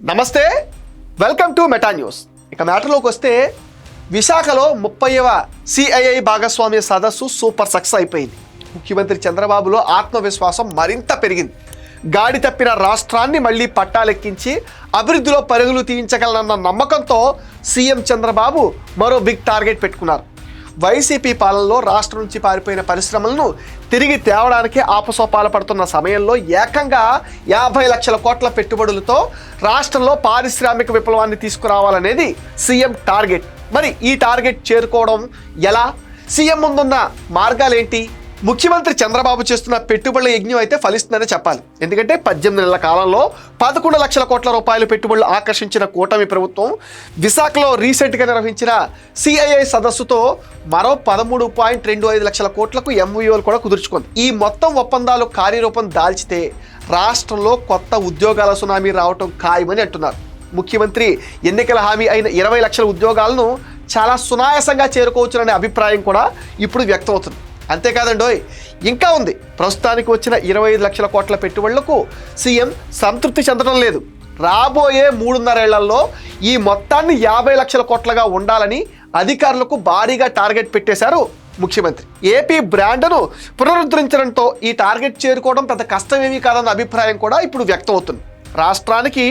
నమస్తే welcome to meta news. ఇక మ్యాటర్లోకి వస్తే విశాఖలో ముప్పైవ సిఐఐ భాగస్వామ్య సదస్సు సూపర్ సక్సెస్ అయిపోయింది. ముఖ్యమంత్రి చంద్రబాబులో ఆత్మవిశ్వాసం మరింత పెరిగింది. గాడి తప్పిన రాష్ట్రాన్ని మళ్ళీ పట్టాలెక్కించి అభివృద్ధిలో పరుగులు తీయించగలనన్న నమ్మకంతో సీఎం చంద్రబాబు మరో బిగ్ టార్గెట్ పెట్టుకున్నారు. వైసీపీ పాలనలో రాష్ట్రం నుంచి పారిపోయిన పరిశ్రమలను తిరిగి తేవడానికి ఆపసోపాలు పడుతున్న సమయంలో ఏకంగా యాభై లక్షల కోట్ల పెట్టుబడులతో రాష్ట్రంలో పారిశ్రామిక విప్లవాన్ని తీసుకురావాలనేది సీఎం టార్గెట్. మరి ఈ టార్గెట్ చేరుకోవడం ఎలా? సీఎం ముందున్న మార్గాలేంటి? ముఖ్యమంత్రి చంద్రబాబు చేస్తున్న పెట్టుబడుల యజ్ఞం అయితే ఫలిస్తుందని చెప్పాలి. ఎందుకంటే పద్దెనిమిది నెలల కాలంలో పదకొండు లక్షల కోట్ల రూపాయలు పెట్టుబడులు ఆకర్షించిన కూటమి ప్రభుత్వం విశాఖలో రీసెంట్గా నిర్వహించిన సిఐఐ సదస్సుతో మరో పదమూడు పాయింట్ రెండు ఐదు లక్షల కోట్లకు ఎంవీఓలు కూడా కుదుర్చుకుంది. ఈ మొత్తం ఒప్పందాలు కార్యరూపం దాల్చితే రాష్ట్రంలో కొత్త ఉద్యోగాల సునామీ రావటం ఖాయమని అంటున్నారు. ముఖ్యమంత్రి ఎన్నికల హామీ అయిన ఇరవై లక్షల ఉద్యోగాలను చాలా సునాయాసంగా చేరుకోవచ్చుననే అభిప్రాయం కూడా ఇప్పుడు వ్యక్తమవుతుంది. అంతేకాదండోయ్ ఇంకా ఉంది. ప్రస్తుతానికి వచ్చిన ఇరవై ఐదు లక్షల కోట్ల పెట్టుబడులకు సీఎం సంతృప్తి చెందడం లేదు. రాబోయే మూడున్నరేళ్ళలో ఈ మొత్తాన్ని యాభై లక్షల కోట్లగా ఉండాలని అధికారులకు భారీగా టార్గెట్ పెట్టేశారు ముఖ్యమంత్రి. ఏపీ బ్రాండ్ను పునరుద్ధరించడంతో ఈ టార్గెట్ చేరుకోవడం పెద్ద కష్టమేమీ కాదన్న అభిప్రాయం కూడా ఇప్పుడు వ్యక్తమవుతుంది. రాష్ట్రానికి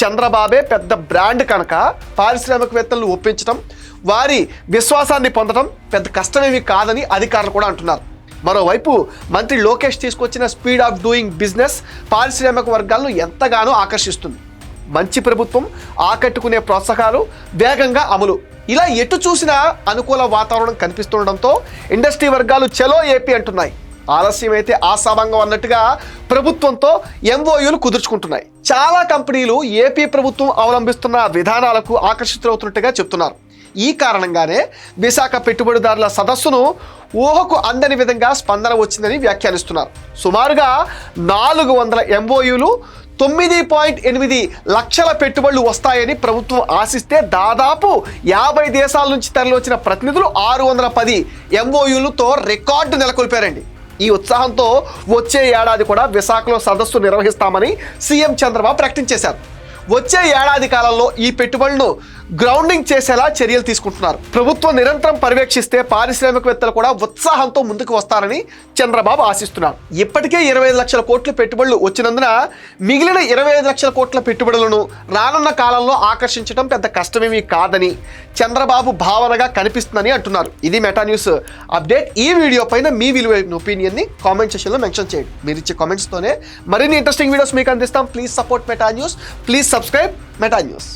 చంద్రబాబే పెద్ద బ్రాండ్ కనుక పారిశ్రామికవేత్తలను ఒప్పించడం వారి విశ్వాసాన్ని పొందడం పెద్ద కష్టమేమి కాదని అధికారులు కూడా అంటున్నారు. మరోవైపు మంత్రి లోకేష్ తీసుకొచ్చిన స్పీడ్ ఆఫ్ డూయింగ్ బిజినెస్ పారిశ్రామిక వర్గాలను ఎంతగానో ఆకర్షిస్తుంది. మంచి ప్రభుత్వం ఆకట్టుకునే ప్రోత్సాహాలు వేగంగా అమలు. ఇలా ఎటు చూసినా అనుకూల వాతావరణం కనిపిస్తుండడంతో ఇండస్ట్రీ వర్గాలు చలో ఏపీ అంటున్నాయి. ఆలస్యమైతే ఆశాభంగం అన్నట్టుగా ప్రభుత్వంతో ఎంఓయూలు కుదుర్చుకుంటున్నాయి. చాలా కంపెనీలు ఏపీ ప్రభుత్వం అవలంబిస్తున్న విధానాలకు ఆకర్షితులవుతున్నట్టుగా చెప్తున్నారు. ఈ కారణంగానే విశాఖ పెట్టుబడిదారుల సదస్సును ఊహకు అందని విధంగా స్పందన వచ్చిందని వ్యాఖ్యానిస్తున్నారు. సుమారుగా నాలుగు వందల ఎంఓయూలు తొమ్మిది పాయింట్ ఎనిమిది లక్షల పెట్టుబడులు వస్తాయని ప్రభుత్వం ఆశిస్తే దాదాపు యాభై దేశాల నుంచి తరలివచ్చిన ప్రతినిధులు ఆరు వందల పది ఎంఓయూలతో రికార్డు నెలకొల్పారండి. ఈ ఉత్సాహంతో వచ్చే ఏడాది కూడా విశాఖలో సదస్సు నిర్వహిస్తామని సీఎం చంద్రబాబు ప్రకటించేశారు. వచ్చే ఏడాది కాలంలో ఈ పెట్టుబడులను గ్రౌండింగ్ చేసేలా చర్యలు తీసుకుంటున్నారు. ప్రభుత్వం నిరంతరం పర్యవేక్షిస్తే పారిశ్రామికవేత్తలు కూడా ఉత్సాహంతో ముందుకు వస్తారని చంద్రబాబు ఆశిస్తున్నారు. ఇప్పటికే ఇరవై ఐదు లక్షల కోట్ల పెట్టుబడులు వచ్చినందున మిగిలిన ఇరవై ఐదు లక్షల కోట్ల పెట్టుబడులను రానున్న కాలంలో ఆకర్షించడం పెద్ద కష్టమేమీ కాదని చంద్రబాబు భావనగా కనిపిస్తుందని అంటున్నారు. ఇది మెటా న్యూస్ అప్డేట్. ఈ వీడియో పైన మీ విలువైన ఒపీనియన్ని కామెంట్ సెషన్లో మెన్షన్ చేయండి. మీరు ఇచ్చే కామెంట్స్తోనే మరిన్ని ఇంట్రెస్టింగ్ వీడియోస్ మీకు అందిస్తాం. Please support Meta news. Please subscribe Meta news.